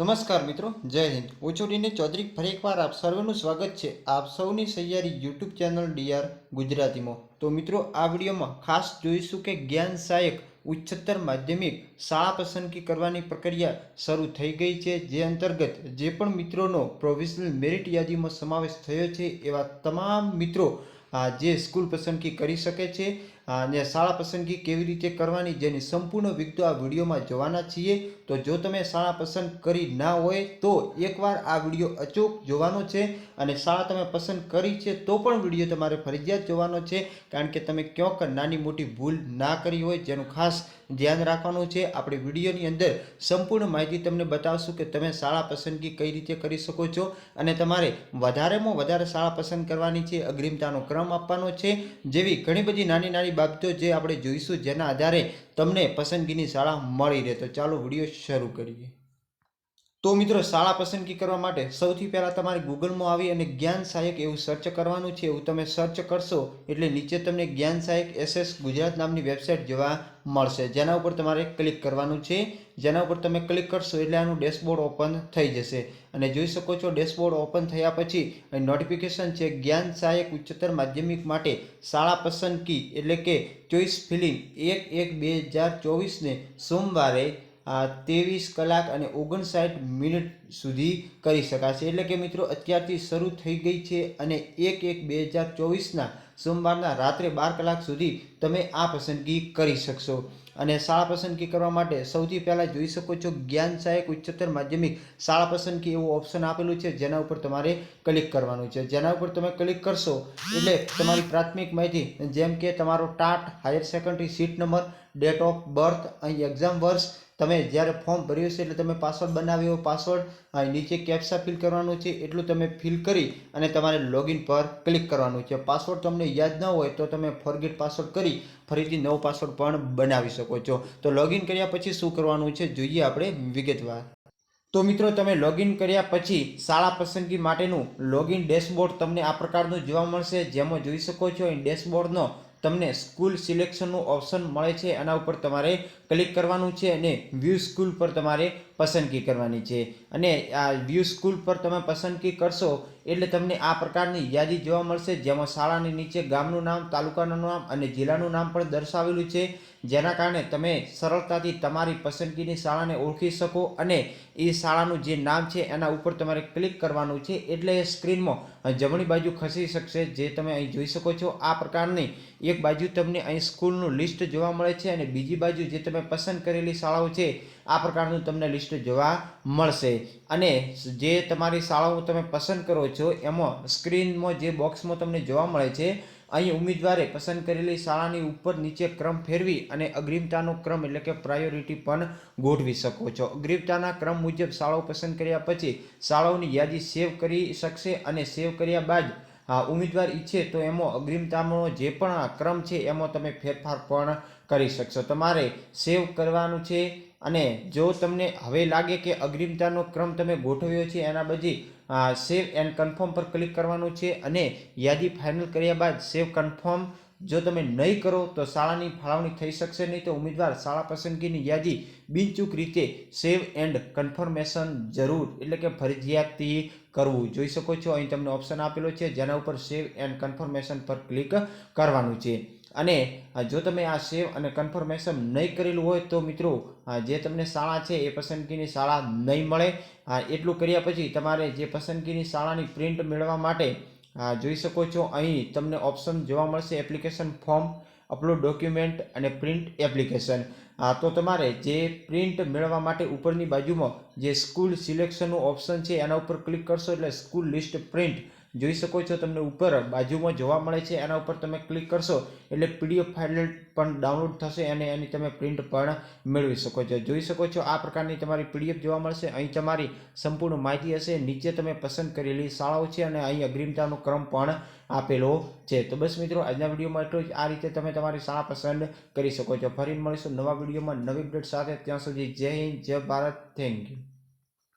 નમસ્કાર મિત્રો, જય હિન્દ. ઓચોડીને ચૌધરી ફરી એકવાર આપ સર્વનું સ્વાગત છે આપ સૌની સૈયારી યુટ્યુબ ચેનલ ડીઆર ગુજરાતીમાં. તો મિત્રો, આ વિડીયોમાં ખાસ જોઈશું કે જ્ઞાન સહાયક ઉચ્ચતર માધ્યમિક શાળા પસંદગી કરવાની પ્રક્રિયા શરૂ થઈ ગઈ છે, જે અંતર્ગત જે પણ મિત્રોનો પ્રોવિઝનલ મેરિટ યાદીમાં સમાવેશ થયો છે, એવા તમામ મિત્રો આ જે સ્કૂલ પસંદગી કરી શકે છે અને શાળા પસંદગી કેવી રીતે કરવાની જેની સંપૂર્ણ વિગતો આ વિડીયોમાં જોવાના છીએ. તો જો તમે શાળા પસંદ કરી ના હોય તો એકવાર આ વીડિયો અચૂક જોવાનો છે અને શાળા તમે પસંદ કરી છે તો પણ વીડિયો તમારે ફરજિયાત જોવાનો છે. કારણ કે તમે ક્યાંક નાની મોટી ભૂલ ના કરી હોય જેનું ખાસ ધ્યાન રાખવાનું છે. આપણે વિડીયોની અંદર સંપૂર્ણ માહિતી તમને બતાવશું કે તમે શાળા પસંદગી કઈ રીતે કરી શકો છો અને તમારે વધારેમાં વધારે શાળા પસંદ કરવાની છે. અગ્રિમતાનો ક્રમ આપવાનો છે. જેવી ઘણી બધી નાની નાની બાબતો જે આપણે જોઈશું જેના આધારે તમને પસંદગીની શાળા મળી રહે. તો ચાલો વીડિયો શરૂ કરીએ. તો મિત્રો, શાળા પસંદગી કરવા માટે સૌથી પહેલાં તમારે ગૂગલમાં આવી અને જ્ઞાન સહાયક એવું સર્ચ કરવાનું છે. એવું તમે સર્ચ કરશો એટલે નીચે તમને જ્ઞાન સહાયક એસએસ ગુજરાત નામની વેબસાઇટ જોવા મળશે. જેના ઉપર તમારે ક્લિક કરવાનું છે. જેના ઉપર તમે ક્લિક કરશો એટલે આનું ડેશબોર્ડ ઓપન થઈ જશે. અને જોઈ શકો છો, ડેશબોર્ડ ઓપન થયા પછી નોટિફિકેશન છે જ્ઞાન સહાયક ઉચ્ચતર માધ્યમિક માટે શાળા પસંદગી. એટલે કે ચોઈસ ફિલિંગ એક એક બે હજાર ચોવીસને સોમવારે ત્રેવીસ કલાક અને ઓગણસાઠ મિનિટ સુધી કરી શકાશે. એટલે કે મિત્રો, અત્યારથી શરૂ થઈ ગઈ છે અને એક એક બે હજાર ચોવીસના સોમવારના રાત્રે બાર કલાક સુધી તમે આ પસંદગી કરી શકશો. અને શાળા પસંદગી કરવા માટે સૌથી પહેલાં જોઈ શકો છો જ્ઞાન સહાયક ઉચ્ચતર માધ્યમિક શાળા પસંદગી એવું ઓપ્શન આપેલું છે, જેના ઉપર તમારે ક્લિક કરવાનું છે. જેના ઉપર તમે ક્લિક કરશો એટલે તમારી પ્રાથમિક માહિતી, જેમ કે તમારો TAT, higher secondary, seat number, date of birth, અહીં એક્ઝામ વર્ષ તમે જ્યારે ફોર્મ ભર્યું છે એટલે તમે પાસવર્ડ બનાવ્યો પાસવર્ડ નીચે કેપ્સા ફિલ કરવાનું છે, એટલું તમે ફિલ કરી અને તમારે લોગિન પર ક્લિક કરવાનું છે. પાસવર્ડ તમને યાદ ન હોય તો તમે ફોરગેટ પાસવર્ડ કરી ફરીથી નવો પાસવર્ડ પણ બનાવી શકો છો. તો લોગિન કર્યા પછી શું કરવાનું છે? જોઈએ આપણે વિગતવાર. તો મિત્રો, તમે લોગિન કર્યા પછી શાળા પસંદગી માટેનું લોગિન ડેશબોર્ડ તમને આ પ્રકારનું જોવા મળશે. જેમાં જોઈ શકો છો એ ડેશબોર્ડનો તમને સ્કૂલ સિલેક્શનનું ઓપ્શન મળે છે. એના ઉપર તમારે ક્લિક કરવાનું છે અને વ્યૂ સ્કૂલ પર તમારે પસંદગી કરવાની છે. અને આ વ્યૂ સ્કૂલ પર તમે પસંદગી કરશો એટલે તમને આ પ્રકારની યાદી જોવા મળશે, જેમાં શાળાની નીચે ગામનું નામ, તાલુકાનું નામ અને જિલ્લાનું નામ પણ દર્શાવેલું છે. જેના કારણે તમે સરળતાથી તમારી પસંદગીની શાળાને ઓળખી શકો અને એ શાળાનું જે નામ છે એના ઉપર તમારે ક્લિક કરવાનું છે એટલે એ સ્ક્રીનમાં જમણી બાજુ ખસી શકશે, જે તમે અહીં જોઈ શકો છો. આ પ્રકારની એક બાજુ તમને અહીં સ્કૂલનું લિસ્ટ જોવા મળે છે અને બીજી બાજુ જે તમે પસંદ કરેલી શાળાઓ છે, આ પ્રકારનું તમને લિસ્ટ જોવા મળશે. અને જે તમારી શાળાઓ તમે પસંદ કરો છો, એમાં સ્ક્રીનમાં જે બોક્સમાં તમને જોવા મળે છે, અહીં ઉમેદવારે પસંદ કરેલી શાળાની ઉપર નીચે ક્રમ ફેરવી અને અગ્રિમતાનો ક્રમ એટલે કે પ્રાયોરિટી પણ ગોઠવી શકો છો. અગ્રિમતાના ક્રમ મુજબ શાળાઓ પસંદ કર્યા પછી શાળાઓની યાદી સેવ કરી શકશે અને સેવ કર્યા બાદ ઉમેદવાર ઈચ્છે તો એમાં અગ્રિમતાનો જે પણ ક્રમ છે એમાં તમે ફેરફાર પણ કરી શકશો. તમારે સેવ કરવાનું છે અને જો તમને હવે લાગે કે અગ્રિમતાનો ક્રમ તમે ગોઠવ્યો છે, એના બધી સેવ એન્ડ કન્ફર્મ પર ક્લિક કરવાનું છે અને યાદી ફાઇનલ કર્યા બાદ સેવ કન્ફર્મ જો તમે નહીં કરો તો શાળાની ફાળવણી થઈ શકશે નહીં તો ઉમેદવાર શાળા પસંદગીની યાદી બિનચૂક રીતે સેવ એન્ડ કન્ફર્મેશન જરૂર એટલે કે ફરજિયાતથી કરવું. જોઈ શકો છો, અહીં તમને ઓપ્શન આપેલો છે, જેના ઉપર સેવ એન્ડ કન્ફર્મેશન પર ક્લિક કરવાનું છે. અને જો તમે આ સેવ અને કન્ફર્મેશન નહીં કરેલું હોય તો મિત્રો જે તમને શાળા છે એ પસંદગીની શાળા નહીં મળે. એટલું કર્યા પછી તમારે જે પસંદગીની શાળાની પ્રિન્ટ મેળવવા માટે જોઈ શકો છો. અહીં તમને ઓપ્શન જોવા મળશે. એપ્લિકેશન ફોર્મ અપલોડ ડોક્યુમેન્ટ અને પ્રિન્ટ એપ્લિકેશન તો તમારે જે પ્રિન્ટ મેળવવા માટે ઉપરની બાજુમાં જે સ્કૂલ સિલેક્શનનું ઓપ્શન છે, એના ઉપર ક્લિક કરશો એટલે સ્કૂલ લિસ્ટ પ્રિન્ટ જોઈ શકો છો તમને ઉપર બાજુમાં જોવા મળે છે, એના ઉપર તમે ક્લિક કરશો એટલે પીડીએફ ફાઇલ પણ ડાઉનલોડ થશે અને એની તમે પ્રિન્ટ પણ મેળવી શકો છો. જોઈ શકો છો આ પ્રકારની તમારી પીડીએફ જોવા મળશે. અહીં તમારી સંપૂર્ણ માહિતી હશે. નીચે તમે પસંદ કરેલી શાળાઓ છે અને અહીં અગ્રિમતાનો ક્રમ પણ આપેલો છે. તો બસ મિત્રો, આજના વિડીયોમાં એટલું જ. આ રીતે તમે તમારી શાળા પસંદ કરી શકો છો. ફરી મળીશું નવા વિડીયોમાં નવી અપડેટ સાથે. ત્યાં સુધી જય હિન્દ, જય ભારત. Thank you